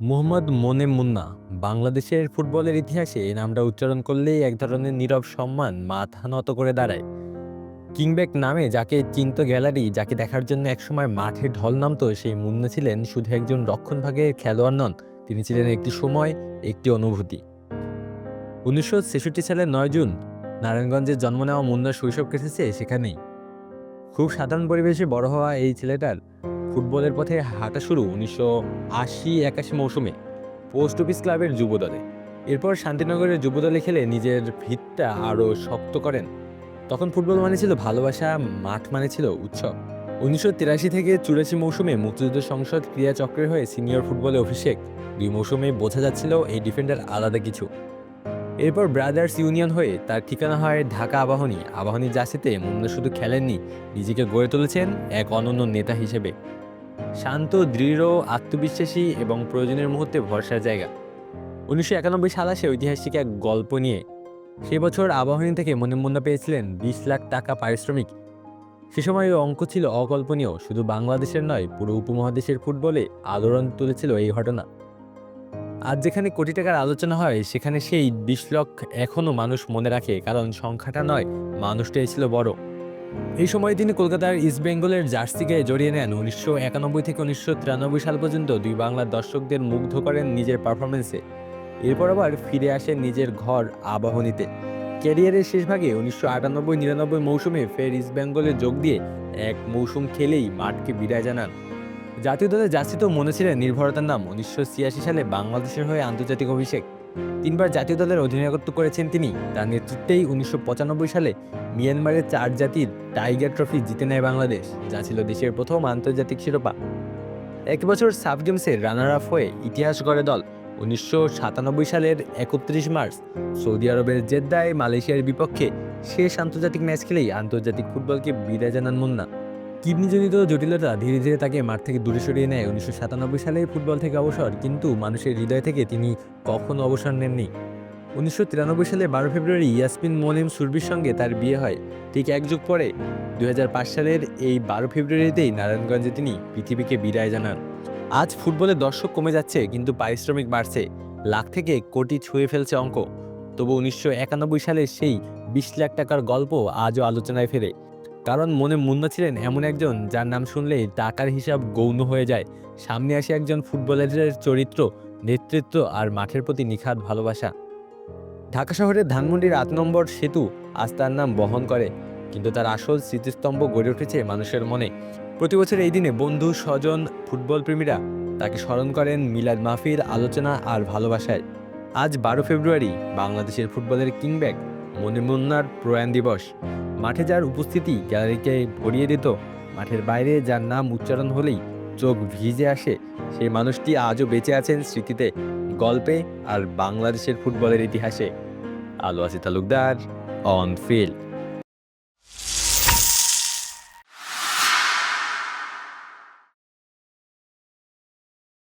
মুহম্মদ মোনেম মুন্না, বাংলাদেশের ফুটবলের ইতিহাসে এই নামটা উচ্চারণ করলেই এক ধরনের নীরব সম্মান মাথা নত করে দাঁড়ায়। কিংব্যাক নামে যাকে চিন্ত গ্যালারি, যাকে দেখার জন্য একসময় মাঠে ঢল নামতো সেই মুন্না ছিলেন শুধু একজন রক্ষণভাগের খেলোয়াড় নন, তিনি ছিলেন একটি সময় একটি অনুভূতি। উনিশশো ছেষট্টি সালের নয় জুন, নারায়ণগঞ্জে জন্ম নেওয়া মুন্নার শৈশব কেটেছে সেখানেই। খুব সাধারণ পরিবেশে বড় হওয়া এই ছেলেটার ফুটবলের পথে হাঁটা শুরু উনিশশো আশি একাশি মৌসুমে। পোস্ট অফিস ক্লাবের যুবদলে। এরপর শান্তিনগরের যুবদলে খেলে নিজের ভিতটা আরও শক্ত করেন। তখন ফুটবল মানে ছিল ভালোবাসা, মাঠ মানে ছিল উৎসব। উনিশশো তিরাশি থেকে চুরাশি মৌসুমে মুক্তিযুদ্ধ সংসদ ক্রীড়া চক্রের হয়ে সিনিয়র ফুটবলে অভিষেক। দুই মৌসুমে বোঝা যাচ্ছিল এই ডিফেন্ডার আলাদা কিছু। এরপর ব্রাদার্স ইউনিয়ন হয়ে তার ঠিকানা হয় ঢাকা আবাহনী। আবাহনী জার্সিতে মুন্না শুধু খেলেননি, নিজেকে গড়ে তুলেছেন এক অনন্য নেতা হিসেবে। শান্ত, দৃঢ়, আত্মবিশ্বাসী এবং প্রয়োজনের মুহূর্তে ভরসার জায়গা। উনিশশো একানব্বই সাল আসে ঐতিহাসিক এক গল্প নিয়ে। সে বছর আবাহনী থেকে মনে মুন্না পেয়েছিলেন বিশ লাখ টাকা পারিশ্রমিক। সে সময় ওই অঙ্ক ছিল অকল্পনীয়, শুধু বাংলাদেশের নয়, পুরো উপমহাদেশের ফুটবলে আলোড়ন তুলেছিল এই ঘটনা। আজ যেখানে কোটি টাকার আলোচনা হয়, সেখানে সেই বিশ লক্ষ এখনও মানুষ মনে রাখে, কারণ সংখ্যাটা নয়, মানুষটাই ছিল বড়। এই সময় তিনি কলকাতার ইস্ট বেঙ্গলের জার্সি গায়ে জড়িয়ে নেন। উনিশশো একানব্বই থেকে উনিশশো তিরানব্বই সাল পর্যন্ত দুই বাংলার দর্শকদের মুগ্ধ করেন নিজের পারফরমেন্সে এরপর আবার ফিরে আসেন নিজের ঘর আবাহনীতে। ক্যারিয়ারের শেষ ভাগে উনিশশো আটানব্বই নিরানব্বই মৌসুমে ফের ইস্ট বেঙ্গলে যোগ দিয়ে এক মৌসুম খেলেই মাঠকে বিদায় জানান। জাতীয় দলে জার্সিতেও মনে ছিলেন নির্ভরতার নাম। উনিশশো ছিয়াশি সালে বাংলাদেশের হয়ে আন্তর্জাতিক অভিষেক। তিনবার জাতীয় দলের অধিনায়কত্ব করেছেন তিনি। তার নেতৃত্বেই উনিশশো পঁচানব্বই সালে মিয়ানমারের চার জাতির টাইগার ট্রফি জিতে নেয় বাংলাদেশ, যা ছিল দেশের প্রথম আন্তর্জাতিক শিরোপা। এক বছর সাব গেমসের রানার আপ হয়ে ইতিহাস গড়ে দল উনিশশো সাতানব্বই সালের একত্রিশ মার্চ, সৌদি আরবের জেদ্দায় মালয়েশিয়ার বিপক্ষে শেষ আন্তর্জাতিক ম্যাচ খেলেই আন্তর্জাতিক ফুটবলকে বিদায় জানান মুন্না। কিডনিজনিত জটিলতা ধীরে ধীরে তাকে মাঠ থেকে দূরে সরিয়ে নেয়। উনিশশো সাতানব্বই সালে ফুটবল থেকে অবসর, কিন্তু মানুষের হৃদয় থেকে তিনি কখনো অবসর নেননি। উনিশশো তিরানব্বই সালে বারো ফেব্রুয়ারি ইয়াসমিন মোলিম সুরবির সঙ্গে তার বিয়ে হয়। ঠিক এক যুগ পরে দু হাজার পাঁচ সালের এই বারো ফেব্রুয়ারিতেই নারায়ণগঞ্জে তিনি পৃথিবীকে বিদায় জানান। আজ ফুটবলের দর্শক কমে যাচ্ছে, কিন্তু পারিশ্রমিক বাড়ছে। লাখ থেকে কোটি ছুঁয়ে ফেলছে অঙ্ক। তবু উনিশশো সালের সেই বিশ লাখ টাকার গল্প আজও আলোচনায় ফেরে। কারণ মনে মুন্না ছিলেন এমন একজন যার নাম শুনলেই টাকার হিসাব গৌণ হয়ে যায়। সামনে আসে একজন ফুটবলারের চরিত্র, নেতৃত্ব আর মাঠের প্রতি নিখাত ভালোবাসা। ঢাকা শহরের ধানমন্ডির আট নম্বর সেতু আজ তার নাম বহন করে, কিন্তু তার আসল স্মৃতিস্তম্ভ গড়ে উঠেছে মানুষের মনে। প্রতি বছর এই দিনে বন্ধু, স্বজন, ফুটবল প্রেমীরা তাকে স্মরণ করেন মিলাদ মাহফিল, আলোচনা আর ভালোবাসায়। আজ বারো ফেব্রুয়ারি বাংলাদেশের ফুটবলের কিংব্যাক। মনিমুন্নার প্রয়াণ দিবস। মাঠে যার উপস্থিতি গ্যালারিকে ভরিয়ে দিত, মাঠের বাইরে যার নাম উচ্চারণ হলেই চোখ ভিজে আসে, সেই মানুষটি আজও বেঁচে আছেন স্মৃতিতে, গল্পে আর বাংলাদেশের ফুটবলের ইতিহাসে। আলো আসি তালুকদার, অন ফিল্ড।